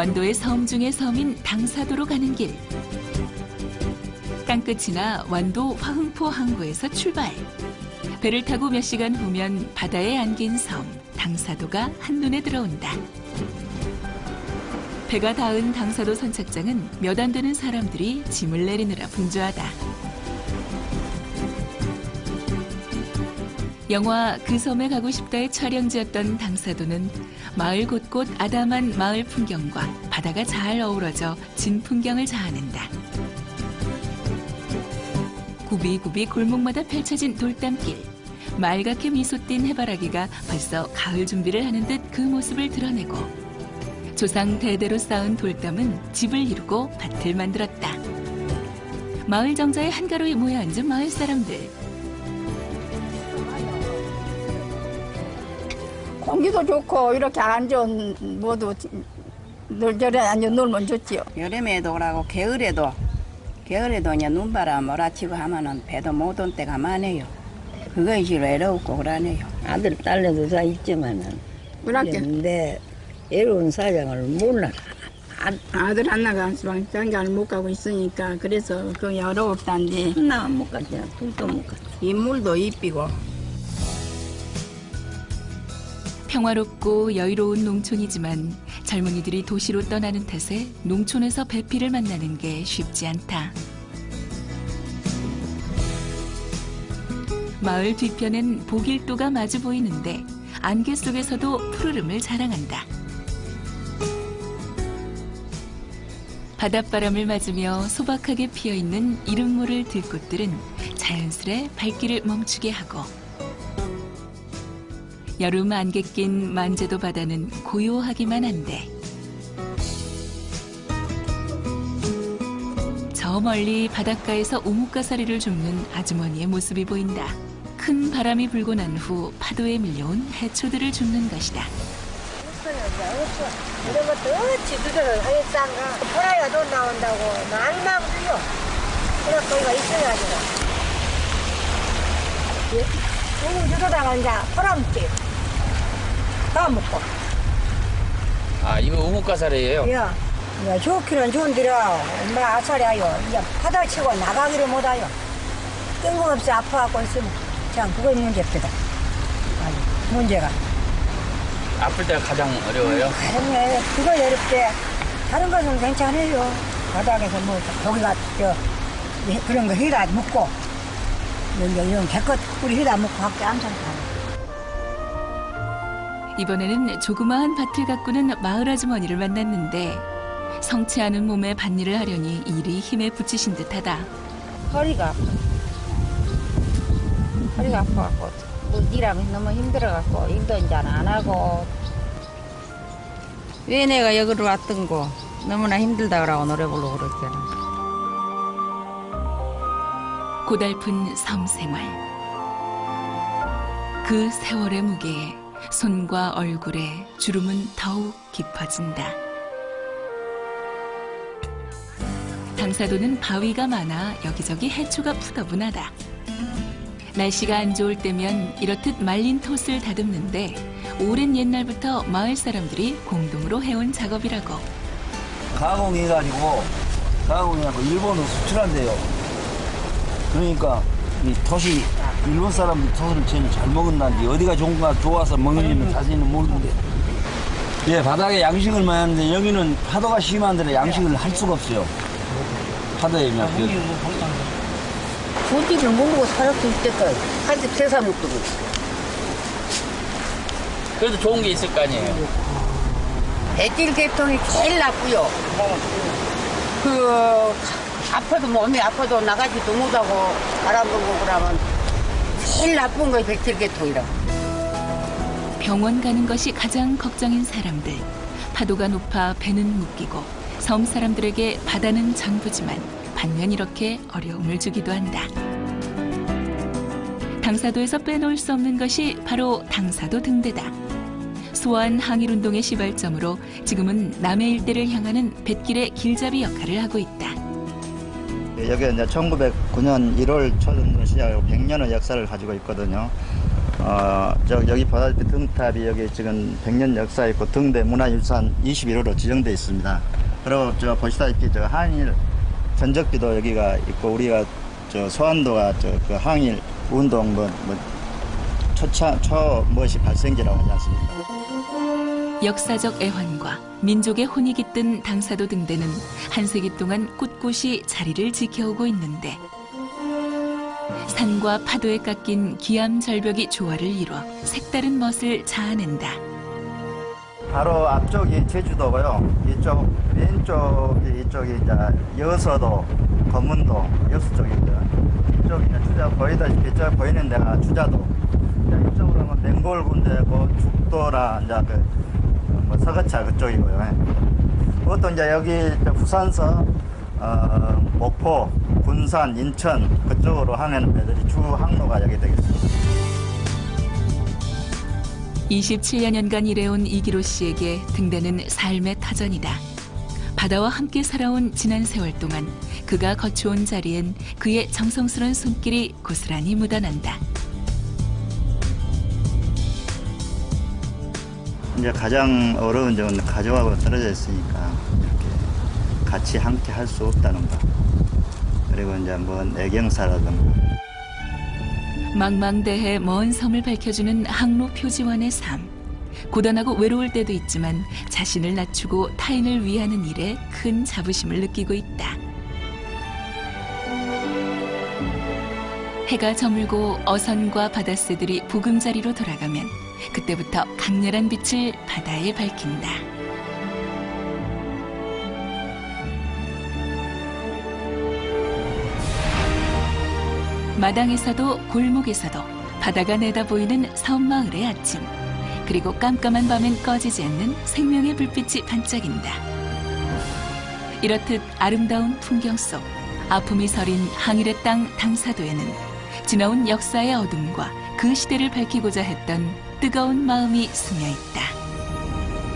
완도의 섬 중의 섬인 당사도로 가는 길. 땅끝이나 완도 화흥포 항구에서 출발. 배를 타고 몇 시간 후면 바다에 안긴 섬 당사도가 한눈에 들어온다. 배가 닿은 당사도 선착장은 몇 안 되는 사람들이 짐을 내리느라 분주하다. 영화 그 섬에 가고 싶다의 촬영지였던 당사도는 마을 곳곳 아담한 마을 풍경과 바다가 잘 어우러져 진 풍경을 자아낸다. 구비구비 골목마다 펼쳐진 돌담길. 맑게 미소 띤 해바라기가 벌써 가을 준비를 하는 듯 그 모습을 드러내고 조상 대대로 쌓은 돌담은 집을 이루고 밭을 만들었다. 마을 정자의 한가로이 모여 앉은 마을 사람들. 공기도 좋고 이렇게 앉은 모두 널저래 앉아 놀면 좋지요. 여름에도 그러고 겨울에도 겨울에도 이제 눈바람 몰아치고 하면은 배도 못 온 때가 많아요. 그것이 외롭고 그러네요. 아들 딸내도 다 있지만은 그렇게 근데 외로운 사정을 몰라. 아들 하나가 장가를 못 가고 있으니까 그래서 그 어려웠단데 하나 못 갔냐, 둘도 못 갔. 인물도 이쁘고 평화롭고 여유로운 농촌이지만 젊은이들이 도시로 떠나는 탓에 농촌에서 배피를 만나는 게 쉽지 않다. 마을 뒤편엔 보길도가 마주 보이는데 안개 속에서도 푸르름을 자랑한다. 바닷바람을 맞으며 소박하게 피어있는 이름 모를 들꽃들은 자연스레 발길을 멈추게 하고 여름 안개 낀 만제도 바다는 고요하기만 한데 저 멀리 바닷가에서 오목가사리를 줍는 아주머니의 모습이 보인다. 큰 바람이 불고 난 후 파도에 밀려온 해초들을 줍는 것이다. 이런 것도 어찌 그거를 하겠단가 보라야 돈 나온다고 말만 불려 그래 거기가 있어야지 오늘 저러다가 이제 보람지 다 먹고. 아 이거 우뭇가사리예요? 야 야, 좋기는 좋은데라. 얼마나 아차리하여 이제 바다 치고 나가기를 못하여 뜬금없이 아파하고 있으면 참 그거 문제입니다. 아니 문제가. 아플 때가 가장 어려워요? 다른 그거 어렵게 다른 것은 괜찮아요. 바닥에서 뭐 고기가 저 그런 거 휘다 묻고. 이런 이런 개껏 우리 휘다 묻고 학교 암산 다. 이번에는 조그마한 밭을 가꾸는 마을 아주머니를 만났는데 성치 않은 몸에 밭일을 하려니 일이 힘에 부치신 듯하다. 허리가 아파. 허리가 아파갖고 뭐 일하면 너무 힘들어갖고 일도 이제 안 하고 왜 내가 여기로 왔던 거 너무나 힘들다 그러고 노래 부르고 그랬잖아. 고달픈 섬 생활. 그 세월의 무게에 손과 얼굴에 주름은 더욱 깊어진다. 당사도는 바위가 많아 여기저기 해초가 푸더분하다. 날씨가 안 좋을 때면 이렇듯 말린 톳을 다듬는데 오랜 옛날부터 마을 사람들이 공동으로 해온 작업이라고. 가공해가지고 가공해갖고 일본으로 수출한대요. 그러니까 이 톳이 일본 사람들 톳을 제일 잘 먹었는지 어디가 좋은가 좋아서 먹는지는 자세히는 모르는데 예 바닥에 양식을 많이 하는데 여기는 파도가 심한 데는 양식을 할 수가 없어요. 파도에 막 고기를 못 먹고 살았을 때까지 한집 세사 먹더고. 그래도 좋은 게 있을 거 아니에요? 백일 계통이 제일 나쁘요. 그 아파도 몸이 아파도 나가지도 못하고 바람 불고 그러면 제일 나쁜 거 백일 계통이라고. 병원 가는 것이 가장 걱정인 사람들. 파도가 높아 배는 묶이고 섬 사람들에게 바다는 전부지만 반면 이렇게 어려움을 주기도 한다. 당사도에서 빼놓을 수 없는 것이 바로 당사도 등대다. 소환 항일운동의 시발점으로 지금은 남해 일대를 향하는 뱃길의 길잡이 역할을 하고 있다. 여기 이제 1909년 1월 초등도 시작하고 100년의 역사를 가지고 있거든요. 어, 저 여기 보다시피 등탑이 여기 지금 100년 역사 있고 등대 문화유산 21호로 지정돼 있습니다. 그리고 저 보시다시피 저 항일 전적비도 여기가 있고 우리가 저 소환도가 저 그 항일 운동 뭐, 뭐 초차 초 무엇이 발생지라고 하지 않습니까? 역사적 애환과 민족의 혼이 깃든 당사도 등대는 한 세기 동안 꿋꿋이 자리를 지켜오고 있는데 산과 파도에 깎인 기암 절벽이 조화를 이뤄 색다른 멋을 자아낸다. 바로 앞쪽이 제주도고요. 이쪽 왼쪽이 이쪽이 이제 여서도, 검문도, 여수 쪽이고요. 이쪽이 이제 주자 보이다시피 저 보이는 데가 주자도. 이제 이쪽으로 는 맹골 군대고 죽도라 이제 그 뭐 서거차 그쪽이고요. 예. 그것도 이제 여기 부산서, 어, 목포, 군산, 인천 그쪽으로 항해하는 배들이 주 항로가 여기 되겠습니다. 27여년간 일해온 이기로 씨에게 등대는 삶의 터전이다. 바다와 함께 살아온 지난 세월 동안 그가 거쳐온 자리엔 그의 정성스런 손길이 고스란히 묻어난다. 이제 가장 어려운 점은 가족하고 떨어져 있으니까 이렇게 같이 함께 할 수 없다는 거. 그리고 이제 뭐 애경사라든가 망망대해 먼 섬을 밝혀주는 항로 표지원의 삶. 고단하고 외로울 때도 있지만 자신을 낮추고 타인을 위하는 일에 큰 자부심을 느끼고 있다. 해가 저물고 어선과 바닷새들이 보금자리로 돌아가면 그때부터 강렬한 빛을 바다에 밝힌다. 마당에서도 골목에서도 바다가 내다보이는 섬마을의 아침. 그리고 깜깜한 밤엔 꺼지지 않는 생명의 불빛이 반짝인다. 이렇듯 아름다운 풍경 속 아픔이 서린 항일의 땅 당사도에는 지나온 역사의 어둠과 그 시대를 밝히고자 했던 뜨거운 마음이 스며 있다.